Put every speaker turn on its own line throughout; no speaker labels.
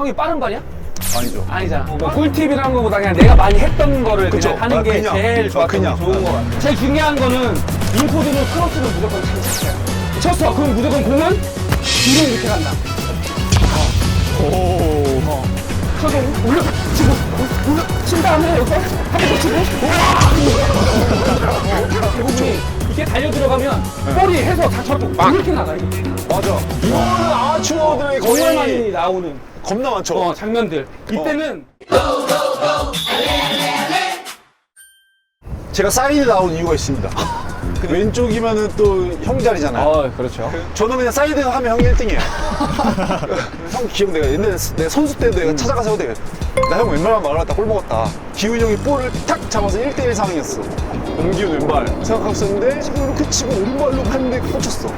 형이 빠른 발이야?
아니죠.
아니잖아. 뭐 꿀팁이라는 거보다 그냥 내가 많이 했던 거를
그쵸.
그냥 하는
아,
게
그냥.
제일 좋았던
그냥.
좋은 거 같아. 제일 중요한 거는 인코드로 크로스를 무조건 장착해야 돼. 쳤어. 그럼 무조건 공은 뒤로 이렇게 간다.
오.
어. 쳐서 올려, 치고, 올려, 친 다음에 여기서 한번더 치고, 와! 대부분이 이렇게 달려 들어가면 볼이 해서 다 쳐고 이렇게 나가. 이게.
맞아. 이거는 아마추어들의
많이
거의
나오는
겁나 많죠.
어, 장면들. 이때는
제가 사이드 나온 이유가 있습니다. 왼쪽이면은 또 형 자리잖아요.
어, 그렇죠.
저는 그냥 사이드 하면 형이 1등이에요. 형 기억 내가 옛날에 내가 선수 때도 내가 찾아가서 내가 나형 왼발만 막으려다 골 먹었다. 기훈이 형이 볼을 탁 잡아서 1대1 상황이었어. 엄기훈 왼발 생각하고 있었는데 지금 이렇게 치고 오른발로 갔는데 꽂혔어.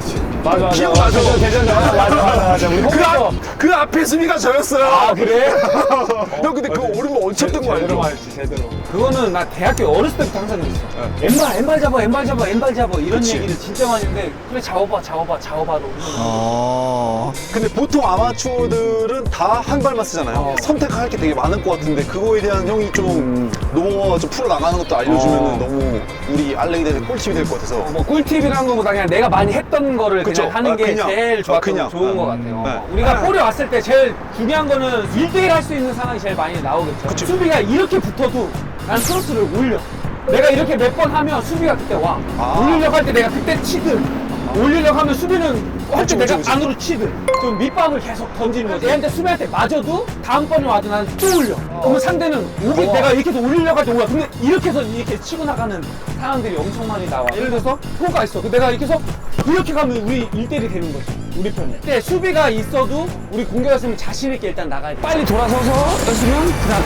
맞아, 맞아.
기억 나죠?
대전, 대전, 맞아, 맞아, 맞아, 맞아. 우리
그,
홈에서.
앞, 그 앞에 수비가 저였어요.
아, 그래?
형 근데 그거 오른발 얹혔던 거 알죠?
알지, 제대로. 그거는 나 대학교 어렸을 때부터 항상 그랬어. 왼발, 왼발 잡아, 왼발 잡아, 왼발 잡아. 이런
그치.
얘기를 진짜 많이 했는데, 그래, 잡아봐, 잡아봐, 잡아봐로.
아. 근데 보통 아마추어들은 다 한 발만 쓰잖아요.
어.
선택할 게 되게 많을 것 같은데 그거에 대한 형이 좀 노하우가 좀 풀어 나가는 것도 알려주면
어.
너무 우리 알레이들의 꿀팁이 될 것 같아서.
뭐 꿀팁이라는 거보다 그냥 내가 많이 했던 거를
그쵸.
그냥 하는
아,
게
그냥.
제일
아,
좋았던
그냥.
좋은
음.
것 같아요.
네.
우리가 볼이 왔을 때 제일 중요한 거는 1대1 할 수 있는 상황이 제일 많이 나오겠죠.
그쵸.
수비가 이렇게 붙어도 난 크로스를 올려. 내가 이렇게 몇 번 하면 수비가 그때 와.
아.
올리려고 할 때 내가 그때 치든 올리려고 하면 수비는 할 때 내가
그쵸.
안으로 치든 좀 밑밥을 계속 던지는 거지. 얘한테 수비할 때 맞아도 다음번에 와도 난또 올려. 그러면 상대는 여기
어.
내가 이렇게 해서 올리려고 할때 올라. 근데 이렇게 해서 이렇게 치고 나가는 사람들이 엄청 많이 나와. 예를 들어서 호가 있어. 그 내가 이렇게 해서 이렇게 가면 우리 1대1이 되는 거지. 우리 편이. 그때 수비가 있어도 우리 공격했으면 자신 있게 일단 나가야 돼. 빨리 돌아서서 했으면 그냥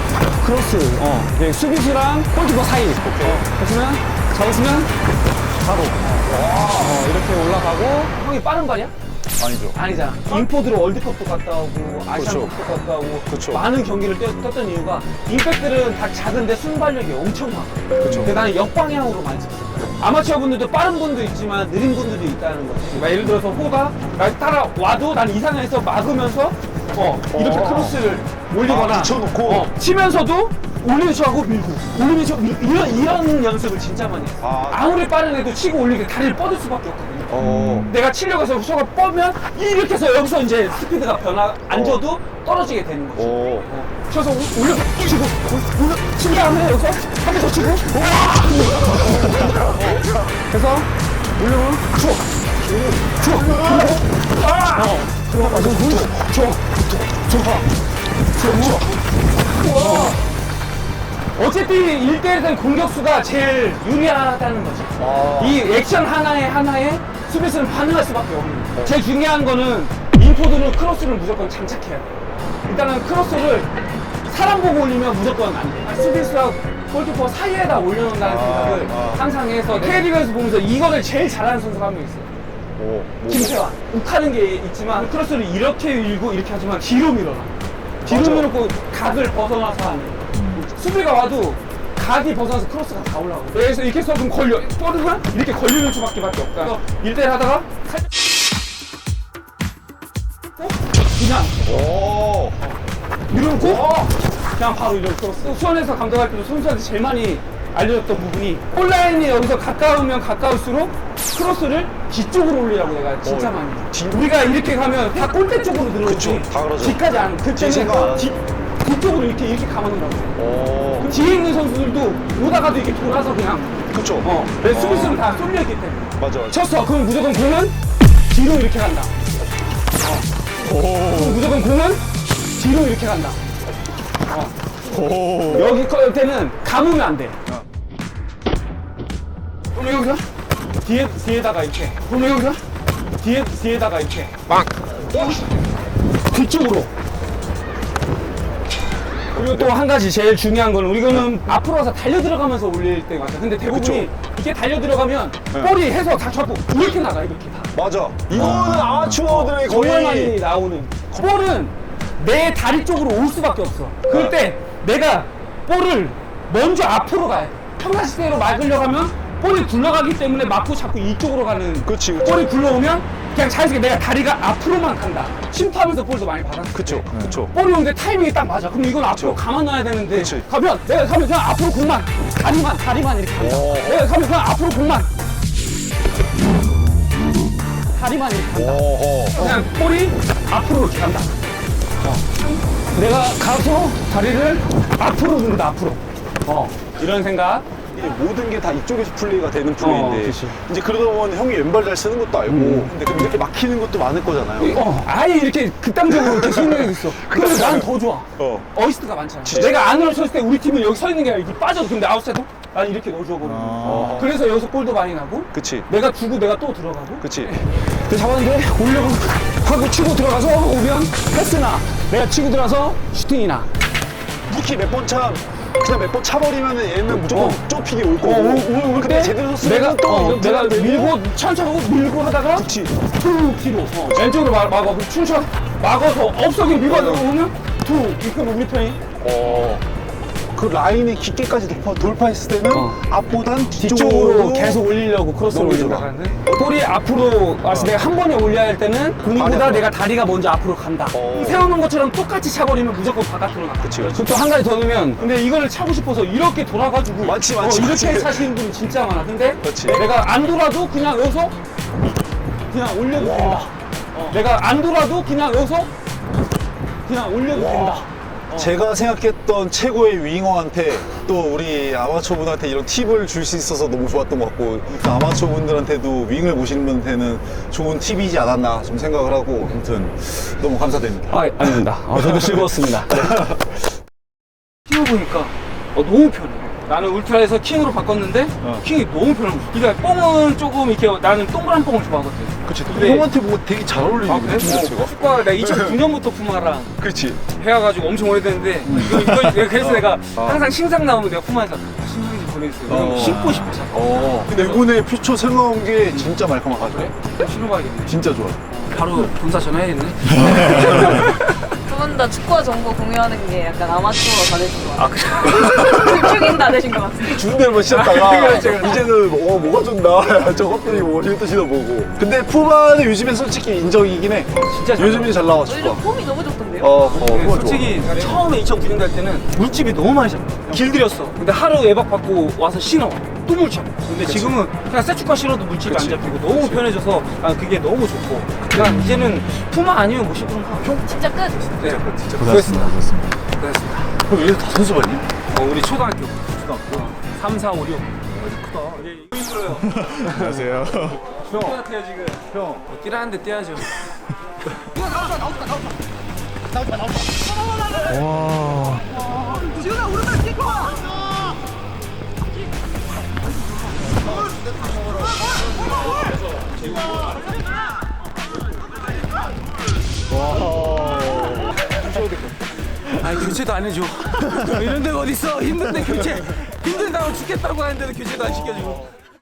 크로스. 어. 네, 수비수랑 골키퍼 사이. 어. 했으면 잡았으면 바로. 어, 이렇게 올라가고. 형이 빠른 발이야?
아니죠.
아니잖아. 인포드로 월드컵도 갔다 오고
그렇죠.
아시안컵도 갔다 오고
그렇죠.
많은 경기를 뛰, 었던 이유가 임팩트는 다 작은데 순발력이 엄청 많아.
그렇죠.
근데 나는 역방향으로 많이 쳤어. 아마추어 분들도 빠른 분도 있지만 느린 분들도 있다는 거지. 그러니까 예를 들어서 호가 날 따라와도 난 이상해서 막으면서 어 이렇게
어.
크로스를 올리거나
아, 붙여놓고.
어, 치면서도 올리면서 하고 밀고 올리면서 이런, 이런 연습을 진짜 많이 했어.
아.
아무리 빠른 애도 치고 올리게 다리를 뻗을 수밖에 없거든요.
어.
내가 치려고 해서 후소가 뻗면 이렇게 해서 여기서 이제 스피드가 변화 안 줘도 떨어지게 되는 거지.
오.
어. 쳐서 우- 올려 치고 올- 올려 친 다음에 여기서 한 번 더 치고 와! 어. 그래서 올려면 쳐. 쳐. 어. 들어가 서 쳐. 쳐. 쳐. 쳐. 쳐. 어쨌든 1대1된 공격수가 제일 유리하다는 거지.
아.
이 액션 하나에 하나에 수비수는 반응할 수밖에 없는 거예요. 제일 중요한 거는 인포드는 크로스를 무조건 장착해야 돼. 일단은 크로스를 사람 보고 올리면 무조건 안 돼. 수비수와 골키퍼 사이에다 올려놓는다는
아,
생각을
아.
항상 해서 K리그에서 보면서 이거를 제일 잘하는 선수가 한 명 있어요.
오. 뭐.
김태환. 욱하는 게 있지만 크로스를 이렇게 밀고 이렇게 하지만 뒤로 밀어놔. 뒤로. 밀고 각을 벗어나서 하는. 수비가 와도 각이 벗어나서 크로스가 다 올라가고 그래서 이렇게 해서 좀 걸려 뻗으면 이렇게 걸리는 수밖에 밖에 없다 그래서 1대1 하다가 살짝 어? 그냥
오.
이러고 그냥 바로 이렇게 크로스 수원에서 감독할 때도 선수한테 제일 많이 알려줬던 부분이 온라인이 여기서 가까우면 가까울수록 크로스를 뒤쪽으로 올리라고 내가 진짜
어,
많이 해.
뒤-
우리가 이렇게 가면 다 골대 쪽으로 들어오지
그쵸, 다 그러죠.
뒤까지 안 그때는
뒤생각.
뒤, 뒤쪽으로 이렇게 이렇게 가만히라고
오.
그 뒤에 있는 선수들도 오다가도 이렇게 돌아서 그냥
그쵸.
어, 내 수비수는 다 쏠려 있기 때문에.
맞아, 맞아.
쳤어. 그럼 무조건 공은 뒤로 이렇게 간다.
오.
그럼 무조건 공은 뒤로 이렇게 간다.
오.
여기 거 때는 감으면 안돼. 그럼 여기서? 뒤에, 뒤에다가 이렇게. 그럼 여기서? 뒤에, 뒤에다가 이렇게.
빵.
뒤쪽으로 그리고 또 한 가지 제일 중요한 거는 우리는 앞으로 와서 달려 들어가면서 올릴 때 맞아. 근데 대부분이 이게 달려 들어가면 볼이 해서 다 잡고 이렇게 나가 이렇게 다.
맞아. 이거는 아마추어들의
정말 많이
거의
나오는 볼은 내 다리 쪽으로 올 수밖에 없어. 그럴 때 내가 볼을 먼저 앞으로 가야 돼. 평상시대로 막으려고 하면 볼이 굴러가기 때문에 맞고 자꾸 이쪽으로 가는
그치, 그치.
볼이 굴러오면 그냥 자연스럽게 내가 다리가 앞으로만 간다. 심파하면서 볼도 많이 받았어.
그쵸, 그쵸.
볼이 오는데 타이밍이 딱 맞아. 그럼 이건 앞으로 가만 놔야 되는데
그치.
가면 내가 가면 그냥 앞으로 공만 다리만 다리만 이렇게 간다.
오.
내가 가면 그냥 앞으로 공만 다리만 이렇게 간다.
어허.
그냥 볼이 앞으로 이렇게 간다. 어. 내가 가서 다리를 앞으로 둔다 앞으로. 어. 이런 생각.
모든 게 다 이쪽에서 플레이가 되는 플레이인데
어, 그치.
이제 그러다 보면 형이 왼발 잘 쓰는 것도 알고 근데 근데 이렇게 막히는 것도 많을 거잖아요.
어, 아예 이렇게 극단적으로 이렇게 게 있어. 그래서 난 더 좋아.
어.
어시스트가 많잖아.
진짜.
내가 안으로 섰을 때 우리 팀은 여기 서 있는 게 아니라 이렇게 빠져도 근데 아웃사이드 난 이렇게 넣어줘 버리고.
아.
그래서 여기서 골도 많이 나고
그치,
내가 주고 내가 또 들어가고.
그치.
그 잡았는데 올려고 하고 치고 들어가서 오면 패스나 내가 치고 들어가서 슈팅이나.
니키 몇 번 참, 그냥 몇 번 차버리면 얘는 무조건
어.
좁히게 올 거고.
어, 올, 올, 올
근데
때
제대로
내가
또
어, 내가
되고.
밀고 천천히 하고 밀고 하다가
그치.
툭 뒤로 어, 왼쪽으로 막, 막아 그럼 춘천 막아서 없어게 밀고 들어오면 툭 이렇게 하면 우리 편이
어. 그 라인에 깊게까지 돌파, 돌파했을 때는
어.
앞보단
뒤쪽으로
뒤쪽으로
계속 올리려고 크로스를. 하는데 볼이 앞으로 와서 내가 한 번에 올려야 할 때는 공보다 내가 다리가 먼저 앞으로 간다
어.
세우는 것처럼 똑같이 차버리면 무조건 바깥으로 나가
그치, 그치.
또한 가지 더 넣으면 근데 이거를 차고 싶어서 이렇게 돌아가지고
많지, 많지,
어, 이렇게
많지.
차시는 분이 진짜 많아 근데
그치.
내가 안 돌아도 그냥 여기서 그냥 올려도 된다 어, 내가 안 돌아도 그냥 여기서 그냥 올려도 된다
제가 생각했던 최고의 윙어한테 또 우리 아마추어 분한테 이런 팁을 줄 수 있어서 너무 좋았던 것 같고 또 아마추어 분들한테도 윙을 보시는 분한테는 좋은 팁이지 않았나 좀 생각을 하고 아무튼 너무 감사드립니다.
아, 아닙니다. 아, 저도 즐거웠습니다. 키워보니까 어, 너무 편해. 나는 울트라에서 킹으로 바꿨는데
어.
킹이 너무 편한 거야. 그러니까 뽕은 조금 이렇게 나는 동그란 뽕을 좋아하거든.
그치.
근데-
형한테 뭐 되게 잘 어울리는
아, 그래? 뭐, 축구가 내가 2009년부터 푸마랑
그렇지.
해와가지고 엄청 오래됐는데 이거, 이거 내가 그래서 내가
어.
항상 신상 나오면 내가 푸마에서 아, 신상이 좀 보내주세요.
어.
신고 싶어 자꾸.
어. 근데 이번에 퓨처 새로 나온 게 진짜 말끔하죠.
그래? 신어봐야겠네.
진짜 좋아.
바로 본사 전화해야겠네.
두분 다 축구와 정보 공유하는 게 약간 아마추어가 다 되신 것
아,
같아요. 둘중인 다 되신 것 같아요.
주는 대로만 신었다가
그렇지, 그렇지.
이제는 어 뭐가 좋나 저것도 이거 이것도 신어보고 근데 푸마는 요즘엔 솔직히 인정이긴 해
진짜 잘
요즘엔 잘 나와
오히려
축구가
폼이 너무 좋던데요?
어, 어 푸마 좋아
솔직히 처음에 2009년 갈 때는 물집이 너무 많이 잡혀 길들였어 근데 하루 외박 받고 와서 신어 또 물잡 근데 지금은 그냥 새 축가 신어도 물집이
그치.
안 잡히고 너무 편해져서 난 그게 너무 좋고. 그냥 이제는 푸마 아니면 못 신는 거
진짜 끝.
네.
진짜
고맙습니다. 고맙습니다.
그럼 얘들 다 선수 반이?
어, 우리 초등학교 초등학교 3, 4, 5, 6 크다. 예, 이거 힘들어요.
안녕하세요.
형. 같아요 지금? 형. 어, 뛰라는데 뛰어야죠 교체도 안 해줘. 이런 데가 어딨어? 힘든데 교체. 힘들다고 죽겠다고 하는데도 교체도 안 시켜주고